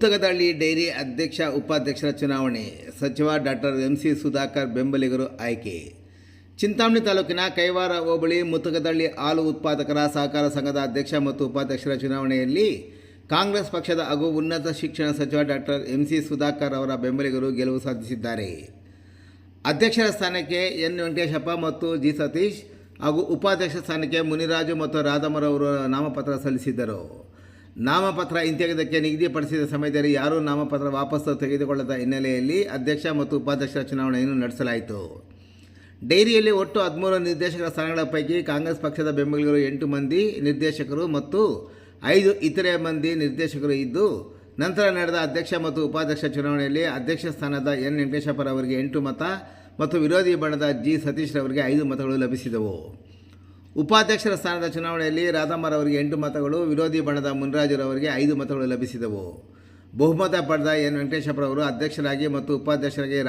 Muttagadahalli dairy ಅಧ್ಯಕ್ಷ, ಉಪಾಧ್ಯಕ್ಷರ ಚುನಾವಣೆ. ಸಚಿವ ಡಾಕ್ಟರ್ ಎಂ ಸಿ ಸುಧಾಕರ್ ಬೆಂಬಲಿಗರು ಆಯ್ಕೆ. ಚಿಂತಾಮಣಿ ತಾಲೂಕಿನ ಕೈವಾರ ಹೋಬಳಿ ಮುತ್ತಗದಳ್ಳಿ ಹಾಲು ಉತ್ಪಾದಕರ ಸಹಕಾರ ಸಂಘದ ಅಧ್ಯಕ್ಷ ಮತ್ತು ಉಪಾಧ್ಯಕ್ಷರ ಚುನಾವಣೆಯಲ್ಲಿ ಕಾಂಗ್ರೆಸ್ ಪಕ್ಷದ ಹಾಗೂ ಉನ್ನತ ಶಿಕ್ಷಣ ಸಚಿವ ಡಾಕ್ಟರ್ ಎಂ ಸಿ ಸುಧಾಕರ್ ಅವರ ಬೆಂಬಲಿಗರು ಗೆಲುವು ಸಾಧಿಸಿದ್ದಾರೆ. ಅಧ್ಯಕ್ಷರ ಸ್ಥಾನಕ್ಕೆ ಎನ್ ವೆಂಕಟೇಶಪ್ಪ ಮತ್ತು ಜಿ ಸತೀಶ್ ಹಾಗೂ ಉಪಾಧ್ಯಕ್ಷ ಸ್ಥಾನಕ್ಕೆ ಮುನಿರಾಜು ಮತ್ತು ರಾಧಮರವರು ನಾಮಪತ್ರ ಸಲ್ಲಿಸಿದ್ದರು. ನಾಮಪತ್ರ ಹಿಂತೆಗೆದಕ್ಕೆ ನಿಗದಿಪಡಿಸಿದ ಸಮಯದಲ್ಲಿ ಯಾರೂ ನಾಮಪತ್ರ ವಾಪಸ್ಸು ತೆಗೆದುಕೊಳ್ಳದ ಹಿನ್ನೆಲೆಯಲ್ಲಿ ಅಧ್ಯಕ್ಷ ಮತ್ತು ಉಪಾಧ್ಯಕ್ಷರ ಚುನಾವಣೆಯನ್ನು ನಡೆಸಲಾಯಿತು. ಡೈರಿಯಲ್ಲಿ ಒಟ್ಟು ಹದಿಮೂರು ನಿರ್ದೇಶಕರ ಸ್ಥಾನಗಳ ಪೈಕಿ ಕಾಂಗ್ರೆಸ್ ಪಕ್ಷದ ಬೆಂಬಲಿಗರು ಎಂಟು ಮಂದಿ ನಿರ್ದೇಶಕರು ಮತ್ತು ಐದು ಇತರೆ ಮಂದಿ ನಿರ್ದೇಶಕರು ಇದ್ದು, ನಂತರ ನಡೆದ ಅಧ್ಯಕ್ಷ ಮತ್ತು ಉಪಾಧ್ಯಕ್ಷ ಚುನಾವಣೆಯಲ್ಲಿ ಅಧ್ಯಕ್ಷ ಸ್ಥಾನದ ಎನ್ ವೆಂಕಟೇಶಪ್ಪರವರಿಗೆ ಎಂಟು ಮತ ಮತ್ತು ವಿರೋಧಿ ಬಣದ ಜಿ ಸತೀಶ್ರವರಿಗೆ ಐದು ಮತಗಳು ಲಭಿಸಿದವು. ಉಪಾಧ್ಯಕ್ಷರ ಸ್ಥಾನದ ಚುನಾವಣೆಯಲ್ಲಿ ರಾಧಮ್ಮರವರಿಗೆ ಎಂಟು ಮತಗಳು, ವಿರೋಧಿ ಬಣದ ಮುನ್ರಾಜರವರಿಗೆ ಐದು ಮತಗಳು ಲಭಿಸಿದವು. ಬಹುಮತ ಪಡೆದ ಎನ್. ವೆಂಕಟೇಶಪ್ಪರವರು ಅಧ್ಯಕ್ಷರಾಗಿ ಮತ್ತು ಉಪಾಧ್ಯಕ್ಷರಾಗಿ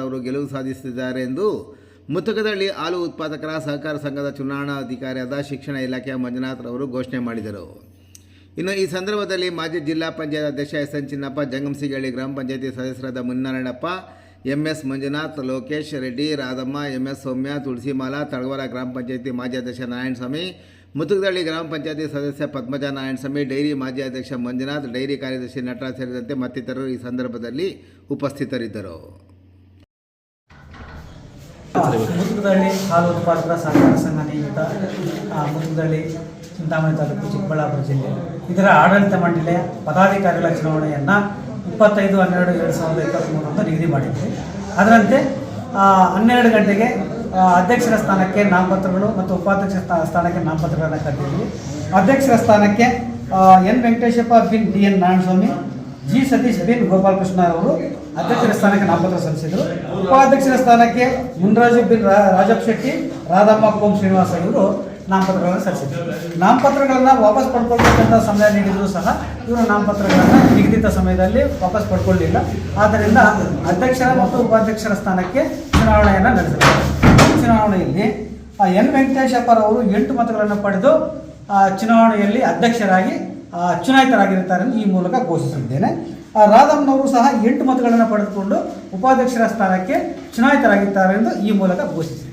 ಅವರು ಗೆಲುವು ಸಾಧಿಸಿದ್ದಾರೆ ಎಂದು ಮುತ್ತಕದಳ್ಳಿ ಹಾಲು ಉತ್ಪಾದಕರ ಸಹಕಾರ ಸಂಘದ ಚುನಾವಣಾಧಿಕಾರಿಯಾದ ಶಿಕ್ಷಣ ಇಲಾಖೆಯ ಮಂಜುನಾಥ್ರವರು ಘೋಷಣೆ ಮಾಡಿದರು. ಇನ್ನು ಈ ಸಂದರ್ಭದಲ್ಲಿ ಮಾಜಿ ಜಿಲ್ಲಾ ಪಂಚಾಯತ್ ಅಧ್ಯಕ್ಷ ಎಸ್. ಎನ್. ಚಿನ್ನಪ್ಪ ಜಂಗಮಸಿಗಳ್ಳಿ ಗ್ರಾಮ ಪಂಚಾಯತಿ ಸದಸ್ಯರಾದ Munnarayanappa M S Manjunath, Lokesh Reddy, Radhamma, M S Soumya, Tulasimala Talawara ಗ್ರಾಮ ಪಂಚಾಯತಿ ಮಾಜಿ ಅಧ್ಯಕ್ಷ ನಾರಾಯಣಸ್ವಾಮಿ ಮುತ್ತುಗದಳ್ಳಿ ಗ್ರಾಮ ಪಂಚಾಯತಿ ಸದಸ್ಯ ಪದ್ಮಜ ನಾರಾಯಣಸ್ವಾಮಿ, ಡೈರಿ ಮಾಜಿ ಅಧ್ಯಕ್ಷ ಮಂಜುನಾಥ್, ಡೈರಿ ಕಾರ್ಯದರ್ಶಿ ನಟರಾಜ್ ಸೇರಿದಂತೆ ಮತ್ತಿತರರು ಈ ಸಂದರ್ಭದಲ್ಲಿ ಉಪಸ್ಥಿತರಿದ್ದರು. ಹಾಲು ಉತ್ಪಾದಕರ ಸಹಕಾರ ಚಿಂತಾಮಣಿ ತಾಲೂಕು ಚಿಕ್ಕಬಳ್ಳಾಪುರ ಜಿಲ್ಲೆ. ಇದರ ಆಡಳಿತ ಮಂಡಳಿಯ ಪದಾಧಿಕಾರಿಗಳ ಚುನಾವಣೆಯನ್ನು ಇಪ್ಪತ್ತೈದು, ಹನ್ನೆರಡು, ಎರಡು ಸಾವಿರದ ಇಪ್ಪತ್ತ್ಮೂರರಂದು ನಿಗದಿ ಮಾಡಿದ್ವಿ. ಅದರಂತೆ ಹನ್ನೆರಡು ಗಂಟೆಗೆ ಅಧ್ಯಕ್ಷರ ಸ್ಥಾನಕ್ಕೆ ನಾಮಪತ್ರಗಳು ಮತ್ತು ಉಪಾಧ್ಯಕ್ಷ ಸ್ಥಾ- ಸ್ಥಾನಕ್ಕೆ ನಾಮಪತ್ರಗಳನ್ನು ಕರೆದಿದ್ವಿ ಅಧ್ಯಕ್ಷರ ಸ್ಥಾನಕ್ಕೆ N Venkateshappa, bin D N Narayanaswamy, G Satish, bin Gopalakrishna ಅವರು ಅಧ್ಯಕ್ಷರ ಸ್ಥಾನಕ್ಕೆ ನಾಮಪತ್ರ ಸಲ್ಲಿಸಿದರು. ಉಪಾಧ್ಯಕ್ಷರ ಸ್ಥಾನಕ್ಕೆ ಮುನ್ರಾಜು ಬಿನ್ ರಾಜಪ್ಪ ಶೆಟ್ಟಿ ರಾಧಮ್ಮ ಕೋಮ್ ಶ್ರೀನಿವಾಸ ಇವರು ನಾಮಪತ್ರಗಳನ್ನು ಸಲ್ಲಿಸಿದ್ರು. ನಾಮಪತ್ರಗಳನ್ನು ವಾಪಸ್ ಪಡ್ಕೊಳ್ಬೇಕಂತ ಸಮಯ ನೀಡಿದರೂ ಸಹ ಇವರು ನಾಮಪತ್ರಗಳನ್ನು ನಿಗದಿತ ಸಮಯದಲ್ಲಿ ವಾಪಸ್ ಪಡ್ಕೊಳ್ಳಿಲ್ಲ. ಆದ್ದರಿಂದ ಅಧ್ಯಕ್ಷರ ಮತ್ತು ಉಪಾಧ್ಯಕ್ಷರ ಸ್ಥಾನಕ್ಕೆ ಚುನಾವಣೆಯನ್ನು ಈ ಚುನಾವಣೆಯಲ್ಲಿ ಎನ್ ವೆಂಕಟೇಶಪ್ಪರವರು ಎಂಟು ಮತಗಳನ್ನು ಪಡೆದು ಚುನಾವಣೆಯಲ್ಲಿ ಅಧ್ಯಕ್ಷರಾಗಿ ಚುನಾಯಿತರಾಗಿರುತ್ತಾರೆ ಈ ಮೂಲಕ ಘೋಷಿಸಿದ್ದೇನೆ. ರಾಧಮ್ನವರು ಸಹ ಎಂಟು ಮತಗಳನ್ನು ಪಡೆದುಕೊಂಡು ಉಪಾಧ್ಯಕ್ಷರ ಸ್ಥಾನಕ್ಕೆ ಚುನಾಯಿತರಾಗಿದ್ದಾರೆ ಎಂದು ಈ ಮೂಲಕ ಘೋಷಿಸಿದೆ.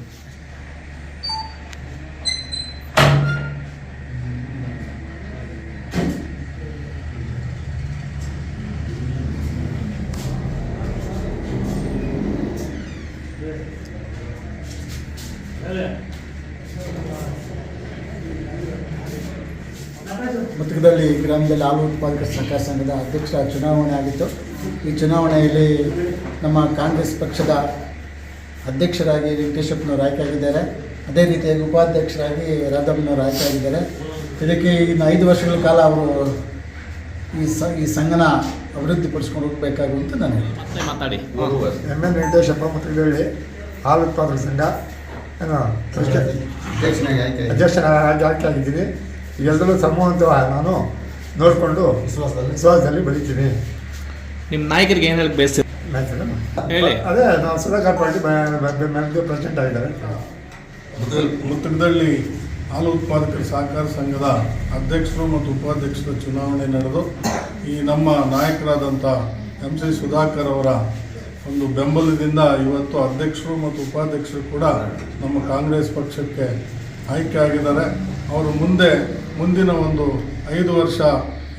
ಮುತ್ತಕದಲ್ಲಿ ಗ್ರಾಮದಲ್ಲಿ ಹಾಲು ಉತ್ಪಾದಕ ಸಹಕಾರ ಸಂಘದ ಅಧ್ಯಕ್ಷ ಚುನಾವಣೆ ಆಗಿತ್ತು. ಈ ಚುನಾವಣೆಯಲ್ಲಿ ನಮ್ಮ ಕಾಂಗ್ರೆಸ್ ಪಕ್ಷದ ಅಧ್ಯಕ್ಷರಾಗಿ ವೆಂಕಟೇಶಪ್ಪನವರು ಆಯ್ಕೆಯಾಗಿದ್ದಾರೆ. ಅದೇ ರೀತಿಯಾಗಿ ಉಪಾಧ್ಯಕ್ಷರಾಗಿ ರಾಧಮ್ಮನವರು ಆಯ್ಕೆಯಾಗಿದ್ದಾರೆ. ಇದಕ್ಕೆ ಇನ್ನು ಐದು ವರ್ಷಗಳ ಕಾಲ ಅವರು ಈ ಸ ಈ ಸಂಘನ ಅಭಿವೃದ್ಧಿಪಡಿಸ್ಕೊಂಡು ಹೋಗಬೇಕಾಗುವಂತ ನಾನು ಹೇಳ್ತೀನಿ ಮಾತಾಡಿ ಎಂ ಎನ್ ವೆಂಕಟೇಶಪ್ಪ ಮತ್ತು ಹೇಳಿ ಹಾಲು ಉತ್ಪಾದಕ ಸಂಘ ಅಧ್ಯಕ್ಷ ಅಧ್ಯಕ್ಷನಾಗಿ ಆಯ್ಕೆ ಆಗಿದ್ದೀನಿ ಎಲ್ಲರೂ ಸಮೂಹಂತ ನಾನು ನೋಡಿಕೊಂಡು ವಿಶ್ವಾಸದಲ್ಲಿ ಬೆಳಿತೀನಿ ನಿಮ್ಮ ನಾಯಕರಿಗೆ ಏನು ಹೇಳಕ್ಕೆ ಬೇಸಿ ಹೇಳಿ. ಅದೇ ನಾವು ಸುಧಾಕರ್ ಪಾರ್ಟಿ ಪ್ರೆಸಿಡೆಂಟ್ ಆಗಿದ್ದಾರೆ ಮುತ್ತಗದಳ್ಳಿ ಹಾಲು ಉತ್ಪಾದಕರ ಸಹಕಾರ ಸಂಘದ ಅಧ್ಯಕ್ಷರು ಮತ್ತು ಉಪಾಧ್ಯಕ್ಷರ ಚುನಾವಣೆ ನಡೆದು ಈ ನಮ್ಮ ನಾಯಕರಾದಂಥ ಎಂ ಸಿ ಸುಧಾಕರ್ ಅವರ ಒಂದು ಬೆಂಬಲದಿಂದ ಇವತ್ತು ಅಧ್ಯಕ್ಷರು ಮತ್ತು ಉಪಾಧ್ಯಕ್ಷರು ಕೂಡ ನಮ್ಮ ಕಾಂಗ್ರೆಸ್ ಪಕ್ಷಕ್ಕೆ ಆಯ್ಕೆ ಆಗಿದ್ದಾರೆ. ಅವರು ಮುಂದೆ ಮುಂದಿನ ಒಂದು ಐದು ವರ್ಷ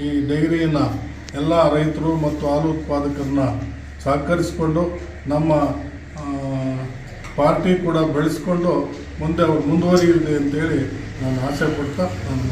ಈ ಡೈರಿಯನ್ನು ಎಲ್ಲ ರೈತರು ಮತ್ತು ಹಾಲು ಉತ್ಪಾದಕರನ್ನ ಸಹಕರಿಸಿಕೊಂಡು ನಮ್ಮ ಪಾರ್ಟಿ ಕೂಡ ಬೆಳೆಸ್ಕೊಂಡು ಮುಂದೆ ಅವ್ರು ಮುಂದುವರಿಯಲಿ ಅಂತೇಳಿ ನಾನು ಆಸೆ ಪಡ್ತಾ ನಾನು